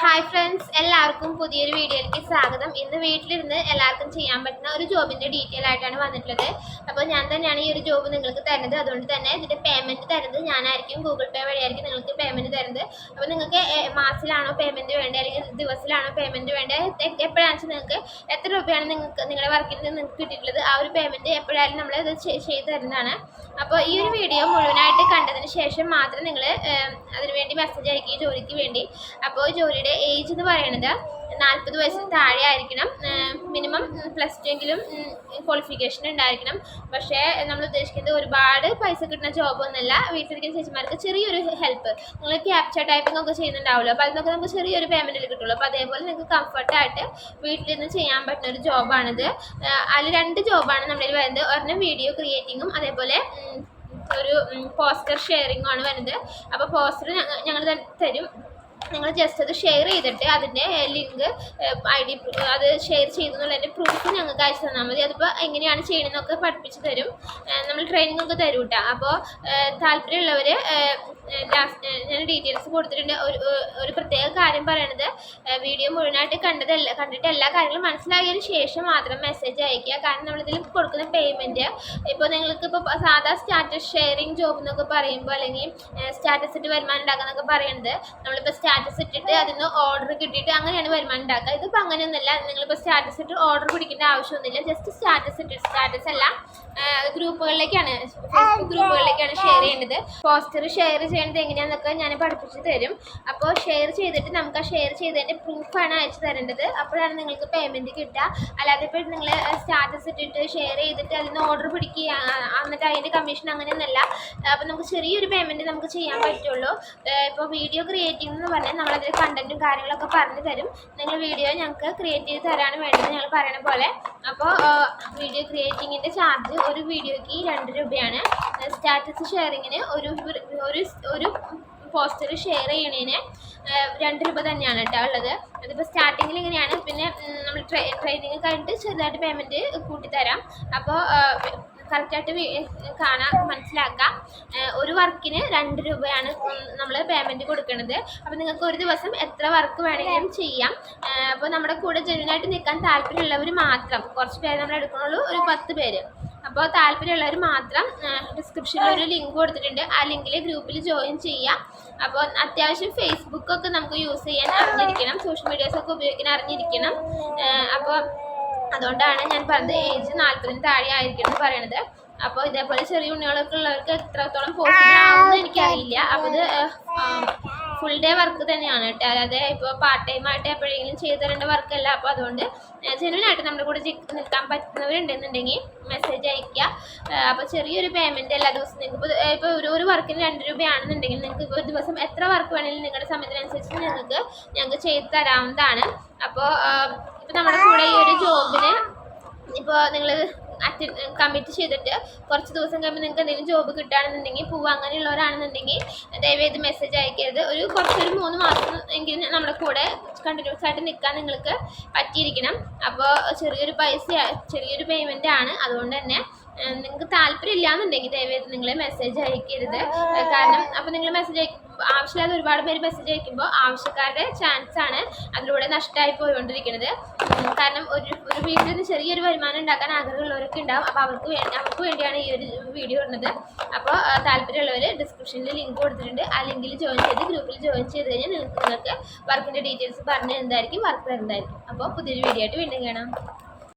Hi friends എല്ലാവർക്കും പുതിയൊരു വീഡിയോയിലേക്ക് സ്വാഗതം. ഇന്ന് വീട്ടിലിരുന്ന് എല്ലാവർക്കും ചെയ്യാൻ പറ്റുന്ന ഒരു ജോബിന്റെ ഡീറ്റെയിൽ ആയിട്ടാണ് വന്നിട്ടുള്ളത്. അപ്പോൾ ഞാൻ തന്നെയാണ് ഈ ഒരു ജോബ് നിങ്ങൾക്ക് തരുന്നത്. അതുകൊണ്ട് തന്നെ ഇതിന്റെ പേയ്മെന്റ് തരുന്നത് ഞാനായിരിക്കും. ഗൂഗിൾ പേ വഴിയായിരിക്കും നിങ്ങൾക്ക് പേയ്മെന്റ് തരുന്നത്. അപ്പോൾ നിങ്ങൾക്ക് മാസത്തിലാണോ പേയ്മെന്റ് വേണ്ടത് അല്ലെങ്കിൽ ദിവസത്തിലാണോ പേയ്മെന്റ് വേണ്ടത് എപ്പോഴാണെന്ന് വെച്ചാൽ നിങ്ങൾക്ക് എത്ര രൂപയാണ് നിങ്ങൾക്ക് നിങ്ങളുടെ വർക്കിൽ നിന്ന് നിങ്ങൾക്ക് കിട്ടിയിട്ടുള്ളത്? ആ ഒരു പേയ്മെന്റ് എപ്പോഴായാലും നമ്മൾ ഇത് ചെയ്ത് തരുന്നതാണ്. അപ്പോൾ ഈ ഒരു വീഡിയോ മുഴുവനായിട്ട് കണ്ടതിന് ശേഷം മാത്രം നിങ്ങൾ അതിനുവേണ്ടി മെസ്സേജ് അയക്കുക ജോലിക്ക് വേണ്ടി. അപ്പോൾ ജോലിയുടെ ഏജ് എന്ന് പറയുന്നത് നാൽപ്പത് വയസ്സിന് താഴെ ആയിരിക്കണം. മിനിമം പ്ലസ് ടു എങ്കിലും ക്വാളിഫിക്കേഷൻ ഉണ്ടായിരിക്കണം. പക്ഷേ നമ്മൾ ഉദ്ദേശിക്കുന്നത് ഒരുപാട് പൈസ കിട്ടുന്ന ജോബ് ഒന്നുമല്ല വീട്ടിലിരിക്കുന്ന ചേച്ചിമാർക്ക് ചെറിയൊരു ഹെൽപ്പ് നിങ്ങൾ ക്യാപ്ചർ ടൈപ്പിംഗ് ഒക്കെ ചെയ്യുന്നുണ്ടാവുമല്ലോ. അപ്പോൾ അതിനൊക്കെ നമുക്ക് ചെറിയൊരു പേയ്മെന്റിൽ കിട്ടുള്ളൂ. അപ്പോൾ അതേപോലെ നിങ്ങൾക്ക് കംഫർട്ടായിട്ട് വീട്ടിലിരുന്ന് ചെയ്യാൻ പറ്റുന്ന ഒരു ജോബാണിത് അതിൽ രണ്ട് ജോബാണ് നമ്മളിൽ വരുന്നത്. ഒരെണ്ണം വീഡിയോ ക്രിയേറ്റിങ്ങും അതേപോലെ ഒരു പോസ്റ്റർ ഷെയറിങ്ങും ആണ് വരുന്നത്. അപ്പോൾ പോസ്റ്റർ ഞങ്ങൾ തരും. നിങ്ങൾ ജസ്റ്റ് അത് ഷെയർ ചെയ്തിട്ട് അതിന്റെ ലിങ്ക് ഐ ഡി അത് ഷെയർ ചെയ്തു എന്നുള്ളതിന്റെ പ്രൂഫ് ഞങ്ങൾക്ക് അയച്ചു തന്നാൽ മതി. അതിപ്പോൾ എങ്ങനെയാണ് ചെയ്യണമെന്നൊക്കെ പഠിപ്പിച്ച് തരും. നമ്മൾ ട്രെയിനിങ് ഒക്കെ തരും കേട്ടോ അപ്പോൾ താല്പര്യമുള്ളവർ ഞാൻ ഡീറ്റെയിൽസ് കൊടുത്തിട്ടുണ്ട്. ഒരു ഒരു പ്രത്യേക കാര്യം പറയണത് വീഡിയോ മുഴുവനായിട്ട് കണ്ടതല്ല കണ്ടിട്ട് എല്ലാ കാര്യങ്ങളും മനസ്സിലാക്കിയതിന് ശേഷം മാത്രം മെസ്സേജ് അയക്കുക കാരണം നമ്മളിതിൽ കൊടുക്കുന്ന പേയ്മെന്റ് ഇപ്പോൾ നിങ്ങൾക്ക് ഇപ്പോൾ സാധാ സ്റ്റാറ്റസ് ഷെയറിങ് ജോബ് എന്നൊക്കെ പറയുമ്പോൾ അല്ലെങ്കിൽ സ്റ്റാറ്റസ് ഇട്ട് വരുമാനം ഉണ്ടാക്കാന്നൊക്കെ പറയുന്നത് നമ്മളിപ്പോൾ സ്റ്റാറ്റസ് ഇട്ടിട്ട് അതിൽ നിന്ന് ഓർഡർ കിട്ടിയിട്ട് അങ്ങനെയാണ് വരുമാനം ഉണ്ടാക്കുക. ഇതിപ്പോൾ അങ്ങനെയൊന്നുമില്ല. നിങ്ങളിപ്പോൾ സ്റ്റാറ്റസ് ഇട്ട് ഓർഡർ പിടിക്കേണ്ട ആവശ്യമൊന്നുമില്ല. ജസ്റ്റ് സ്റ്റാറ്റസ് ഇട്ട് സ്റ്റാറ്റസ് അല്ല ഗ്രൂപ്പുകളിലേക്കാണ് ഫേസ്ബുക്ക് ഗ്രൂപ്പുകളിലേക്കാണ് ഷെയർ ചെയ്യേണ്ടത് പോസ്റ്റർ ഷെയർ ചെയ്യേണ്ടത് എങ്ങനെയാണെന്നൊക്കെ ഞാൻ പഠിപ്പിച്ച് തരും. അപ്പോൾ ഷെയർ ചെയ്തിട്ട് നമുക്ക് ആ ഷെയർ ചെയ്തതിന്റെ പ്രൂഫാണ് അയച്ചു തരേണ്ടത്. അപ്പോഴാണ് നിങ്ങൾക്ക് പേയ്മെന്റ് കിട്ടുക. അല്ലാതെ ഇപ്പോൾ നിങ്ങൾ സ്റ്റാറ്റസ് ഇട്ടിട്ട് ഷെയർ ചെയ്തിട്ട് അതിന് ഓർഡർ പിടിക്കുക എന്നിട്ട് അതിന്റെ കമ്മീഷൻ അങ്ങനെയൊന്നുമല്ല. അപ്പോൾ നമുക്ക് ചെറിയൊരു പേയ്മെന്റ് നമുക്ക് ചെയ്യാൻ പറ്റുള്ളൂ. ഇപ്പോൾ വീഡിയോ ക്രിയേറ്റിംഗ് എന്ന് പറഞ്ഞാൽ നമ്മളതിൽ കണ്ടന്റും കാര്യങ്ങളൊക്കെ പറഞ്ഞു തരും. നിങ്ങൾ വീഡിയോ ഞങ്ങൾക്ക് ക്രിയേറ്റ് ചെയ്ത് തരാണ് വേണ്ടത്. ഞങ്ങൾ പറയണ പോലെ അപ്പോൾ വീഡിയോ ക്രിയേറ്റിങ്ങിന്റെ ചാർജ് ഒരു വീഡിയോയ്ക്ക് രണ്ട് രൂപയാണ്. സ്റ്റാറ്റസ് ഷെയറിങ്ങിന് ഒരു ഒരു ഒരു പോസ്റ്റർ ഷെയർ ചെയ്യണതിന് രണ്ട് രൂപ തന്നെയാണ് കേട്ടോ ഉള്ളത്. അതിപ്പോൾ സ്റ്റാർട്ടിങ്ങിൽ ഇങ്ങനെയാണ്. പിന്നെ നമ്മൾ ട്രെയിനിങ് കഴിഞ്ഞിട്ട് ചെറുതായിട്ട് പേയ്മെന്റ് കൂട്ടിത്തരാം. അപ്പോൾ കറക്റ്റായിട്ട് കാണാൻ മനസ്സിലാക്കാം. ഒരു വർക്കിന് രണ്ട് രൂപയാണ് നമ്മൾ പേയ്മെന്റ് കൊടുക്കുന്നത് അപ്പോൾ നിങ്ങൾക്ക് ഒരു ദിവസം എത്ര വർക്ക് വേണമെങ്കിലും ചെയ്യാം. അപ്പോൾ നമ്മുടെ കൂടെ ജനുവിനായിട്ട് നിൽക്കാൻ താല്പര്യമുള്ളവർ മാത്രം. കുറച്ച് പേര് നമ്മൾ എടുക്കണുള്ളൂ ഒരു പത്ത് പേര്. അപ്പോൾ താല്പര്യമുള്ളവർ മാത്രം ഡിസ്ക്രിപ്ഷനിൽ ഒരു ലിങ്ക് കൊടുത്തിട്ടുണ്ട്. ആ ലിങ്കിൽ ഗ്രൂപ്പിൽ ജോയിൻ ചെയ്യാം. അപ്പോൾ അത്യാവശ്യം ഫേസ്ബുക്കൊക്കെ നമുക്ക് യൂസ് ചെയ്യാൻ അറിഞ്ഞിരിക്കണം സോഷ്യൽ മീഡിയാസൊക്കെ ഉപയോഗിക്കാൻ അറിഞ്ഞിരിക്കണം. അപ്പോൾ അതുകൊണ്ടാണ് ഞാൻ പറഞ്ഞത് ഏജ് നാൽപ്പതിന് താഴെ ആയിരിക്കും എന്ന് പറയണത്. അപ്പോൾ ഇതേപോലെ ചെറിയ ഉണ്ണികളൊക്കെ ഉള്ളവർക്ക് എത്രത്തോളം പോസിബിൾ എനിക്കറിയില്ല. അപ്പോൾ ഇത് ഫുൾ ഡേ വർക്ക് തന്നെയാണ് കേട്ടോ. അല്ലാതെ ഇപ്പോൾ പാർട്ട് ടൈം ആയിട്ട് എപ്പോഴെങ്കിലും ചെയ്തു തരേണ്ട വർക്കല്ല അപ്പോൾ അതുകൊണ്ട് ജെനുവനായിട്ട് നമ്മുടെ കൂടെ ജി- നിൽക്കാൻ പറ്റുന്നവരുണ്ടെന്നുണ്ടെങ്കിൽ മെസ്സേജ് അയക്കുക അപ്പോൾ ചെറിയൊരു പേയ്മെന്റ് എല്ലാ ദിവസവും നിങ്ങൾക്ക് ഇപ്പോൾ ഒരു ഒരു വർക്കിന് രണ്ട് രൂപയാണെന്നുണ്ടെങ്കിൽ നിങ്ങൾക്ക് ഒരു ദിവസം എത്ര വർക്ക് വേണമെങ്കിലും നിങ്ങളുടെ സമയത്തിനനുസരിച്ച് നിങ്ങൾക്ക് ഞങ്ങൾക്ക് ചെയ്തു തരാവുന്നതാണ്. അപ്പോൾ ഇപ്പോൾ നമ്മുടെ കൂടെ ഈ ഒരു ജോബിന് ഇപ്പോൾ നിങ്ങൾ കമ്മിറ്റ് ചെയ്തിട്ട് കുറച്ച് ദിവസം കഴിയുമ്പോൾ നിങ്ങൾക്ക് എന്തെങ്കിലും ജോബ് കിട്ടുകയാണെന്നുണ്ടെങ്കിൽ പോവുക അങ്ങനെയുള്ളവരാണെന്നുണ്ടെങ്കിൽ ദയവേത് മെസ്സേജ് അയക്കരുത്. ഒരു കുറച്ചൊരു മൂന്ന് മാസം എങ്കിലും നമ്മുടെ കൂടെ കണ്ടിന്യൂസ് ആയിട്ട് നിൽക്കാൻ നിങ്ങൾക്ക് പറ്റിയിരിക്കണം. അപ്പോൾ ചെറിയൊരു പൈസ ചെറിയൊരു പേയ്മെന്റ് ആണ്. അതുകൊണ്ട് തന്നെ നിങ്ങൾക്ക് താല്പര്യം ഇല്ലാന്നുണ്ടെങ്കിൽ ദയവേത് നിങ്ങളെ മെസ്സേജ് അയക്കരുത്. കാരണം അപ്പോൾ നിങ്ങൾ മെസ്സേജ് അയക്കും ആവശ്യമില്ലാതെ ഒരുപാട് പേര് മെസ്സേജ് അയക്കുമ്പോൾ ആവശ്യക്കാരുടെ ചാൻസ് ആണ് അതിലൂടെ നഷ്ടമായി പോയിക്കൊണ്ടിരിക്കുന്നത്. കാരണം ഒരു ഒരു വീട്ടിൽ നിന്ന് ചെറിയൊരു വരുമാനം ഉണ്ടാക്കാൻ ആഗ്രഹമുള്ളവരൊക്കെ ഉണ്ടാവും. അപ്പോൾ അവർക്ക് വേണ്ടി അവർക്ക് വേണ്ടിയാണ് ഈ ഒരു വീഡിയോ ഇടുന്നത്. അപ്പോൾ താല്പര്യമുള്ളവർ ഡിസ്ക്രിപ്ഷനിൽ ലിങ്ക് കൊടുത്തിട്ടുണ്ട്. ആ ലിങ്കിൽ ജോയിൻ ചെയ്ത് ഗ്രൂപ്പിൽ ജോയിൻ ചെയ്ത് കഴിഞ്ഞാൽ നിങ്ങൾക്ക് നിങ്ങൾക്ക് വർക്കിന്റെ ഡീറ്റെയിൽസ് പറഞ്ഞു എന്തായിരിക്കും വർക്ക് എന്തായിരിക്കും. അപ്പോൾ പുതിയൊരു വീഡിയോ ആയിട്ട് വീണ്ടും കാണാം.